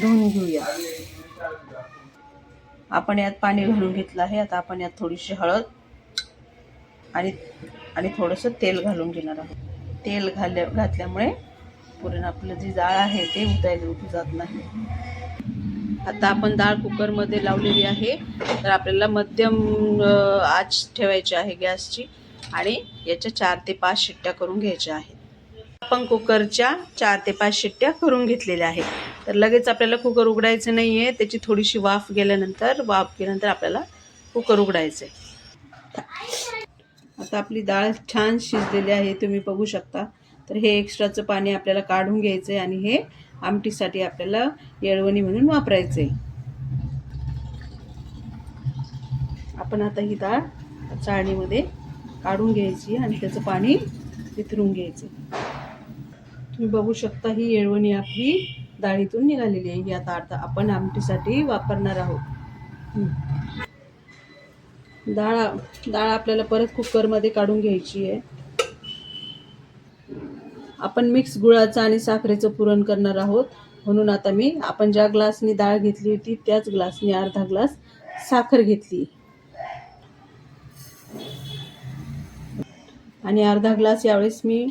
धुवून घेऊया. आपण यात पाणी घालून घेतलं आहे. आता आपण यात थोडीशी हळद आणि आणि थोडंसं तेल घालून घेणार आहोत. तेल घाल्या घातल्यामुळे पुरण आपलं जी डाळ आहे ते उतायला उठू जात नाही. आता आपण डाळ कुकरमध्ये लावलेली आहे. तर आपल्याला मध्यम आच ठेवायची आहे गॅसची आणि याच्या चार ते पाच शिट्ट्या करून घ्यायच्या आहेत. आपण कुकरच्या चार ते पाच शिट्ट्या करून घेतलेल्या आहेत. तर लगेच आपल्याला कुकर उघडायचं नाही आहे त्याची थोडीशी वाफ गेल्यानंतर वाफ गेल्यानंतर आपल्याला कुकर उघडायचं आहे आता आपली डाळ छान शिजलेली आहे तुम्ही बघू शकता. तर हे एक्स्ट्राचं पाणी आपल्याला काढून घ्यायचं आहे आणि हे आमटीसाठी आपल्याला येळवणी म्हणून वापरायचं आहे आपण आता ही डाळ चाळणीमध्ये काढून घ्यायची आणि त्याचं पाणी वितरून घ्यायचं तुम्ही बघू शकता ही येळवणी आपली डाळीतून निघालेली आहे. ही आता आता आपण आमटीसाठी वापरणार आहोत. डाळ डाळ आपल्याला परत कुकरमध्ये काढून घ्यायची आहे. आपण मिक्स गुळाचं आणि साखरेचं पुरण करणार आहोत. म्हणून आता मी आपण ज्या ग्लासनी डाळ घेतली होती त्याच ग्लासनी अर्धा ग्लास साखर घेतली. आणि अर्धा ग्लास यावेळेस मी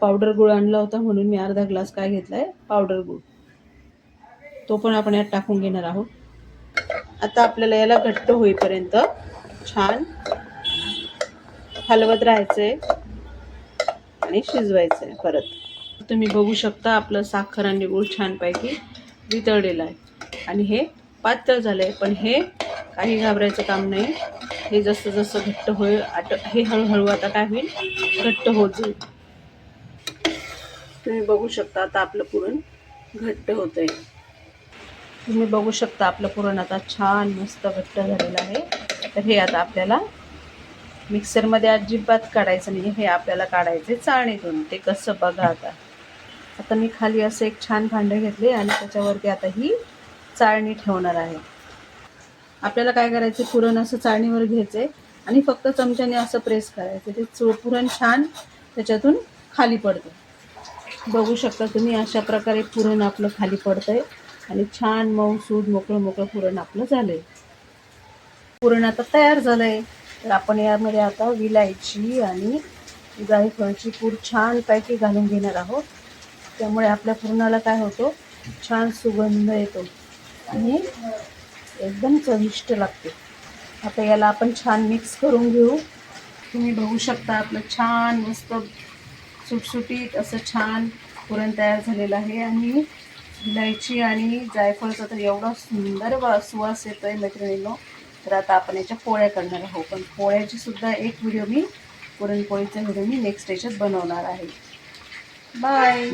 पावडर गुळ आणला होता म्हणून मी अर्धा ग्लास काय घेतला आहे पावडर गुळ. तो पण आपण यात टाकून घेणार आहोत. आता आपल्याला याला घट्ट होईपर्यंत छान हलवत राहायचं आहे आणि शिजवायचं आहे परत. तुम्ही बघू शकता आपलं साखर आणि गूळ छानपैकी वितळलेलं आहे. आणि हे पातळ झालं आहे पण हे काही घाबरायचं काम नाही. हे जसं जसं घट्ट होईल आट हे हळूहळू आता काय होईल? घट्ट होत जाईल. तुम्ही बघू शकता आता आपलं पुरण घट्ट होत आहे तुम्ही बघू शकता आपलं पुरण आता छान मस्त घट्ट झालेलं आहे. तर हे आता आपल्याला मिक्सरमध्ये अजिबात काढायचं नाही. हे आपल्याला काढायचे चाळणीतून. ते कसं बघा आता. आता मी खाली असं एक छान भांडं घेतले आणि त्याच्यावरती आता ही चाळणी ठेवणार आहे. आपल्याला काय करायचं? पुरण असं चाळणीवर घ्यायचं आणि फक्त चमच्याने असं प्रेस करायचं. ते चो पुरण छान त्याच्यातून खाली पडतं. बघू शकता तुम्ही अशा प्रकारे पुरण आपलं खाली पडतंय. आणि छान मऊ सूद मोकळं मोकळं पुरण आपलं झालंय. पुरण आता तयार झालंय. तर आपण यामध्ये आता विलायची आणि जायफळची पूड छानपैकी घालून घेणार आहोत. त्यामुळे आपल्या पुरणाला काय होतो? छान सुगंध येतो. आणि एकदम चविष्ट लागते. आता याला आपण छान मिक्स करून घेऊ. तुम्ही बघू शकता आपलं छान मस्त सुटसुटीत असं छान पुरण तयार झालेलं आहे. आणि इलायची आणि जायफळचा तर एवढा सुंदर वा सुवास येतो आहे मैत्रिणींनो. तर आता आपण याच्या पोळ्या करणार आहोत. पण पोळ्याची सुद्धा एक व्हिडिओ मी पुरणपोळीचा व्हिडिओ मी नेक्स्ट याच्यात बनवणार आहे. बाय